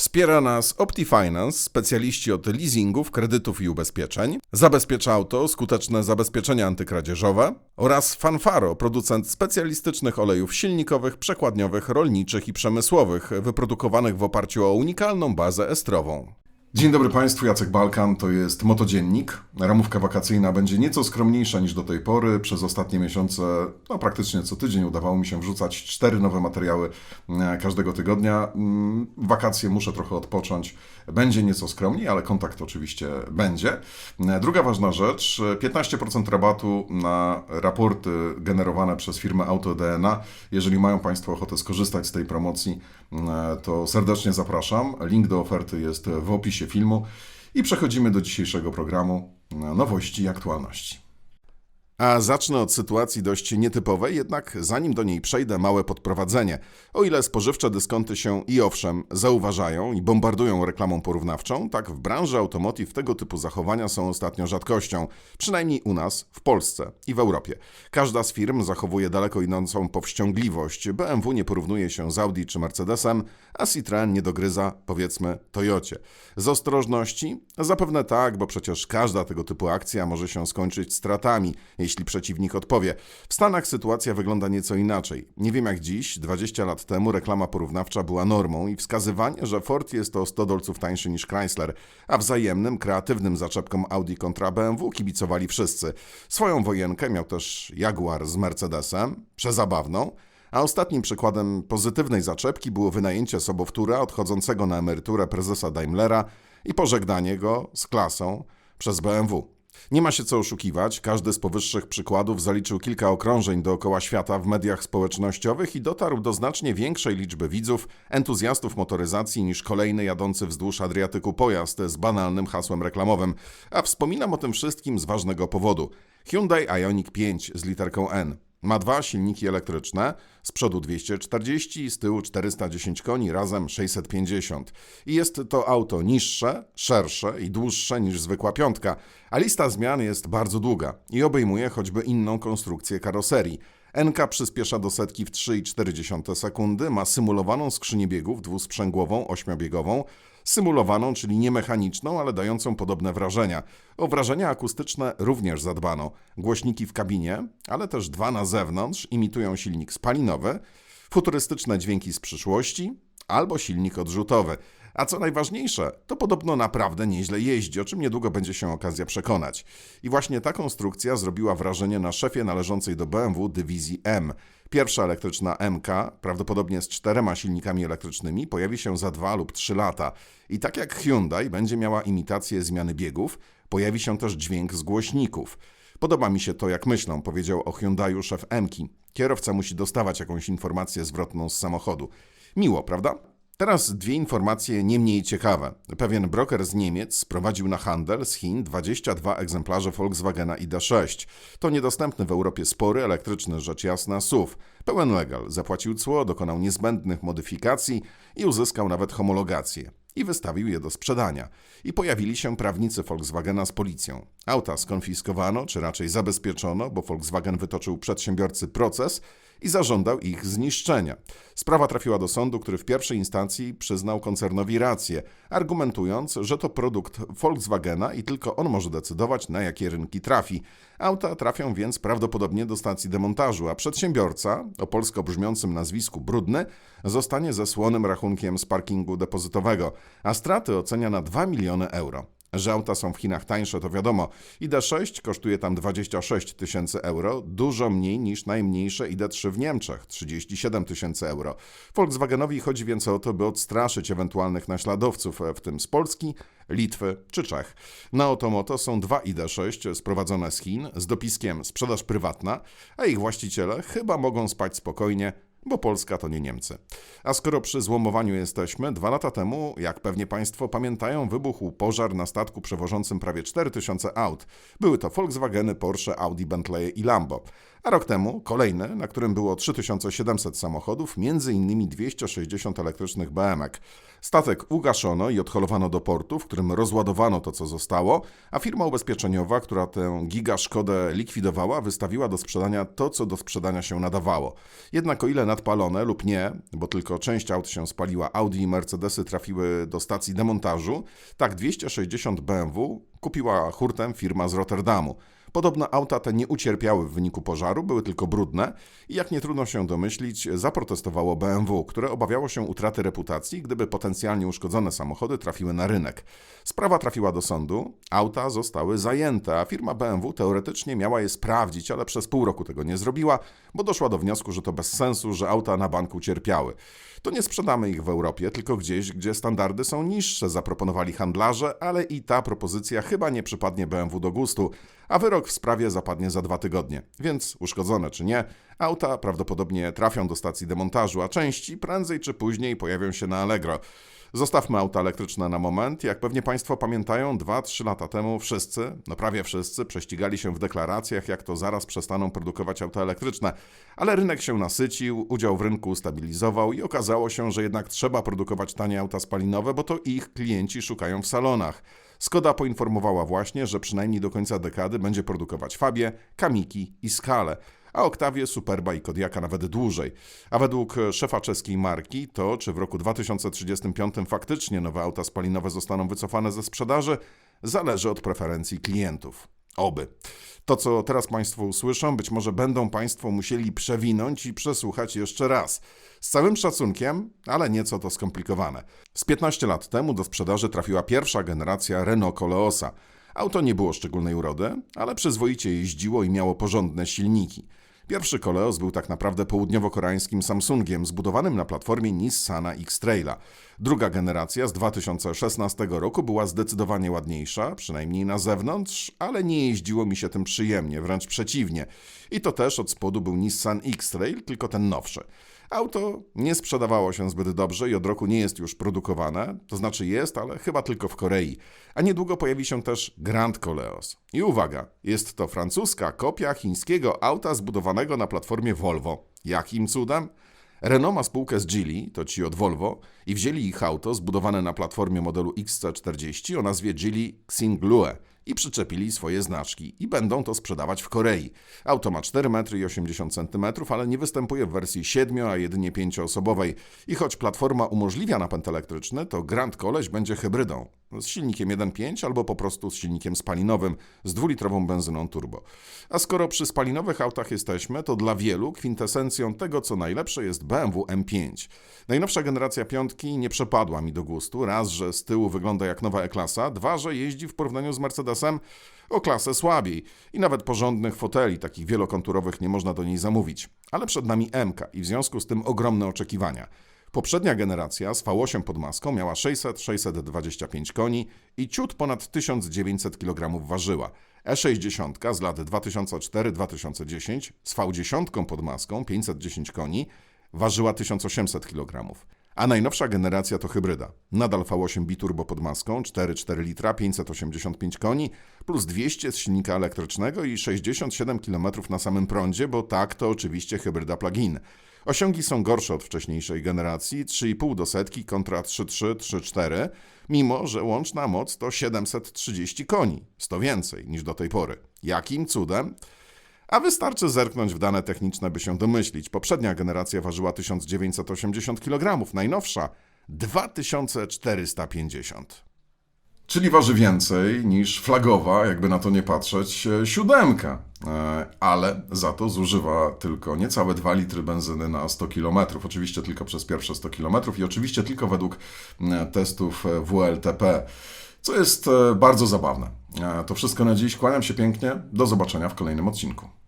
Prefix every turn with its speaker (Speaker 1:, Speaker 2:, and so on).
Speaker 1: Wspiera nas OptiFinance, specjaliści od leasingów, kredytów i ubezpieczeń, Zabezpiecza Auto, skuteczne zabezpieczenia antykradzieżowe oraz Fanfaro, producent specjalistycznych olejów silnikowych, przekładniowych, rolniczych i przemysłowych, wyprodukowanych w oparciu o unikalną bazę estrową. Dzień dobry Państwu, Jacek Balkan, to jest Motodziennik. Ramówka wakacyjna będzie nieco skromniejsza niż do tej pory. Przez ostatnie miesiące, no praktycznie co tydzień udawało mi się wrzucać cztery nowe materiały e, każdego tygodnia. Mm, Wakacje muszę trochę odpocząć. Będzie nieco skromniej, ale kontakt oczywiście będzie. E, Druga ważna rzecz, e, 15% rabatu na raporty generowane przez firmę AutoDNA. Jeżeli mają Państwo ochotę skorzystać z tej promocji, e, to serdecznie zapraszam. Link do oferty jest w opisie filmu. I przechodzimy do dzisiejszego programu e, nowości i aktualności. A zacznę od sytuacji dość nietypowej, jednak zanim do niej przejdę, małe podprowadzenie. O ile spożywcze dyskonty się i owszem zauważają i bombardują reklamą porównawczą, tak w branży automotive tego typu zachowania są ostatnio rzadkością, przynajmniej u nas, w Polsce i w Europie. Każda z firm zachowuje daleko idącą powściągliwość. BMW nie porównuje się z Audi czy Mercedesem, a Citroën nie dogryza, powiedzmy, Toyocie. Z ostrożności? Zapewne tak, bo przecież każda tego typu akcja może się skończyć stratami, jeśli przeciwnik odpowie. W Stanach sytuacja wygląda nieco inaczej. Nie wiem jak dziś, 20 lat temu reklama porównawcza była normą i wskazywanie, że Ford jest o 100 dolców tańszy niż Chrysler, a wzajemnym, kreatywnym zaczepkom Audi kontra BMW kibicowali wszyscy. Swoją wojenkę miał też Jaguar z Mercedesem, przezabawną, a ostatnim przykładem pozytywnej zaczepki było wynajęcie sobowtóra odchodzącego na emeryturę prezesa Daimlera i pożegnanie go z klasą przez BMW. Nie ma się co oszukiwać, każdy z powyższych przykładów zaliczył kilka okrążeń dookoła świata w mediach społecznościowych i dotarł do znacznie większej liczby widzów, entuzjastów motoryzacji niż kolejny jadący wzdłuż Adriatyku pojazd z banalnym hasłem reklamowym. A wspominam o tym wszystkim z ważnego powodu. Hyundai Ioniq 5 z literką N. Ma dwa silniki elektryczne, z przodu 240, z tyłu 410 koni, razem 650. I jest to auto niższe, szersze i dłuższe niż zwykła piątka, a lista zmian jest bardzo długa i obejmuje choćby inną konstrukcję karoserii. NK przyspiesza do setki w 3,4 sekundy, ma symulowaną skrzynię biegów dwusprzęgłową, ośmiobiegową, symulowaną, czyli niemechaniczną, ale dającą podobne wrażenia. O wrażenia akustyczne również zadbano. Głośniki w kabinie, ale też dwa na zewnątrz imitują silnik spalinowy, futurystyczne dźwięki z przyszłości albo silnik odrzutowy. A co najważniejsze, to podobno naprawdę nieźle jeździ, o czym niedługo będzie się okazja przekonać. I właśnie ta konstrukcja zrobiła wrażenie na szefie należącej do BMW dywizji M. Pierwsza elektryczna MK, prawdopodobnie z czterema silnikami elektrycznymi, pojawi się za dwa lub trzy lata. I tak jak Hyundai będzie miała imitację zmiany biegów, pojawi się też dźwięk z głośników. Podoba mi się to, jak myślą, powiedział o Hyundaiu szef Mki. Kierowca musi dostawać jakąś informację zwrotną z samochodu. Miło, prawda? Teraz dwie informacje nie mniej ciekawe. Pewien broker z Niemiec sprowadził na handel z Chin 22 egzemplarze Volkswagena ID6. To niedostępny w Europie spory elektryczny, rzecz jasna, SUV. Pełen legal, zapłacił cło, dokonał niezbędnych modyfikacji i uzyskał nawet homologację. I wystawił je do sprzedania. I pojawili się prawnicy Volkswagena z policją. Auta skonfiskowano, czy raczej zabezpieczono, bo Volkswagen wytoczył przedsiębiorcy proces i zażądał ich zniszczenia. Sprawa trafiła do sądu, który w pierwszej instancji przyznał koncernowi rację, argumentując, że to produkt Volkswagena i tylko on może decydować, na jakie rynki trafi. Auta trafią więc prawdopodobnie do stacji demontażu, a przedsiębiorca, o polsko brzmiącym nazwisku Brudny, zostanie ze słonym rachunkiem z parkingu depozytowego, a straty ocenia na 2 miliony euro. Że auta są w Chinach tańsze, to wiadomo. ID6 kosztuje tam 26 tysięcy euro, dużo mniej niż najmniejsze ID3 w Niemczech 37 tysięcy euro. Volkswagenowi chodzi więc o to, by odstraszyć ewentualnych naśladowców, w tym z Polski, Litwy czy Czech. Na Otomoto są dwa ID6 sprowadzone z Chin z dopiskiem sprzedaż prywatna, a ich właściciele chyba mogą spać spokojnie, bo Polska to nie Niemcy. A skoro przy złomowaniu jesteśmy, dwa lata temu, jak pewnie Państwo pamiętają, wybuchł pożar na statku przewożącym prawie 4000 aut. Były to Volkswageny, Porsche, Audi, Bentley i Lambo. A rok temu kolejny, na którym było 3700 samochodów, między innymi 260 elektrycznych BMK. Statek ugaszono i odholowano do portu, w którym rozładowano to, co zostało, a firma ubezpieczeniowa, która tę gigaszkodę likwidowała, wystawiła do sprzedania to, co do sprzedania się nadawało. Jednak o ile nadpalone lub nie, bo tylko część aut się spaliła, Audi i Mercedesy trafiły do stacji demontażu, tak 260 BMW kupiła hurtem firma z Rotterdamu. Podobno auta te nie ucierpiały w wyniku pożaru, były tylko brudne i jak nie trudno się domyślić, zaprotestowało BMW, które obawiało się utraty reputacji, gdyby potencjalnie uszkodzone samochody trafiły na rynek. Sprawa trafiła do sądu, auta zostały zajęte, a firma BMW teoretycznie miała je sprawdzić, ale przez pół roku tego nie zrobiła, bo doszła do wniosku, że to bez sensu, że auta na banku cierpiały. To nie sprzedamy ich w Europie, tylko gdzieś, gdzie standardy są niższe, zaproponowali handlarze, ale i ta propozycja chyba nie przypadnie BMW do gustu, a wyrok w sprawie zapadnie za dwa tygodnie. Więc uszkodzone czy nie, auta prawdopodobnie trafią do stacji demontażu, a części prędzej czy później pojawią się na Allegro. Zostawmy auta elektryczne na moment. Jak pewnie Państwo pamiętają, 2-3 lata temu wszyscy, no prawie wszyscy, prześcigali się w deklaracjach, jak to zaraz przestaną produkować auta elektryczne. Ale rynek się nasycił, udział w rynku stabilizował i okazało się, że jednak trzeba produkować tanie auta spalinowe, bo to ich klienci szukają w salonach. Skoda poinformowała właśnie, że przynajmniej do końca dekady będzie produkować Fabie, Kamiki i Skale a Octavie, Superba i Kodiaka nawet dłużej. A według szefa czeskiej marki, to czy w roku 2035 faktycznie nowe auta spalinowe zostaną wycofane ze sprzedaży, zależy od preferencji klientów. Oby. To, co teraz Państwo usłyszą, być może będą Państwo musieli przewinąć i przesłuchać jeszcze raz. Z całym szacunkiem, ale nieco to skomplikowane. Z 15 lat temu do sprzedaży trafiła pierwsza generacja Renault Coleosa. Auto nie było szczególnej urody, ale przyzwoicie jeździło i miało porządne silniki. Pierwszy Koleos był tak naprawdę południowo-koreańskim Samsungiem zbudowanym na platformie Nissana X-Traila. Druga generacja z 2016 roku była zdecydowanie ładniejsza, przynajmniej na zewnątrz, ale nie jeździło mi się tym przyjemnie, wręcz przeciwnie. I to też od spodu był Nissan X-Trail, tylko ten nowszy. Auto nie sprzedawało się zbyt dobrze i od roku nie jest już produkowane, to znaczy jest, ale chyba tylko w Korei. A niedługo pojawi się też Grand Coleos. I uwaga, jest to francuska kopia chińskiego auta zbudowanego na platformie Volvo. Jakim cudem? Renault ma spółkę z Geely, to ci od Volvo, i wzięli ich auto zbudowane na platformie modelu XC40 o nazwie Geely Xinglue i przyczepili swoje znaczki i będą to sprzedawać w Korei. Auto ma 4,80 m, ale nie występuje w wersji 7, a jedynie 5-osobowej. I choć platforma umożliwia napęd elektryczny, to Grand Koleś będzie hybrydą z silnikiem 1.5 albo po prostu z silnikiem spalinowym z dwulitrową benzyną turbo. A skoro przy spalinowych autach jesteśmy, to dla wielu kwintesencją tego, co najlepsze jest BMW M5. Najnowsza generacja piątki nie przepadła mi do gustu. Raz, że z tyłu wygląda jak nowa E-klasa, dwa, że jeździ w porównaniu z Mercedesem o klasę słabiej i nawet porządnych foteli, takich wielokonturowych, nie można do niej zamówić. Ale przed nami MK i w związku z tym ogromne oczekiwania. Poprzednia generacja z V8 pod maską miała 600-625 koni i ciut ponad 1900 kg ważyła. E60 z lat 2004-2010 z V10 pod maską 510 koni ważyła 1800 kg. A najnowsza generacja to hybryda. Nadal V8 biturbo pod maską, 4,4 litra, 585 koni, plus 200 z silnika elektrycznego i 67 km na samym prądzie, bo tak to oczywiście hybryda plug-in. Osiągi są gorsze od wcześniejszej generacji, 3,5 do setki kontra 3,3, 3,4, mimo że łączna moc to 730 koni, 100 więcej niż do tej pory. Jakim cudem? A wystarczy zerknąć w dane techniczne, by się domyślić. Poprzednia generacja ważyła 1980 kg, najnowsza 2450. Czyli waży więcej niż flagowa, jakby na to nie patrzeć, e, siódemka. E, ale za to zużywa tylko niecałe 2 litry benzyny na 100 km. Oczywiście tylko przez pierwsze 100 km i oczywiście tylko według e, testów WLTP, co jest bardzo zabawne. To wszystko na dziś. Kłaniam się pięknie. Do zobaczenia w kolejnym odcinku.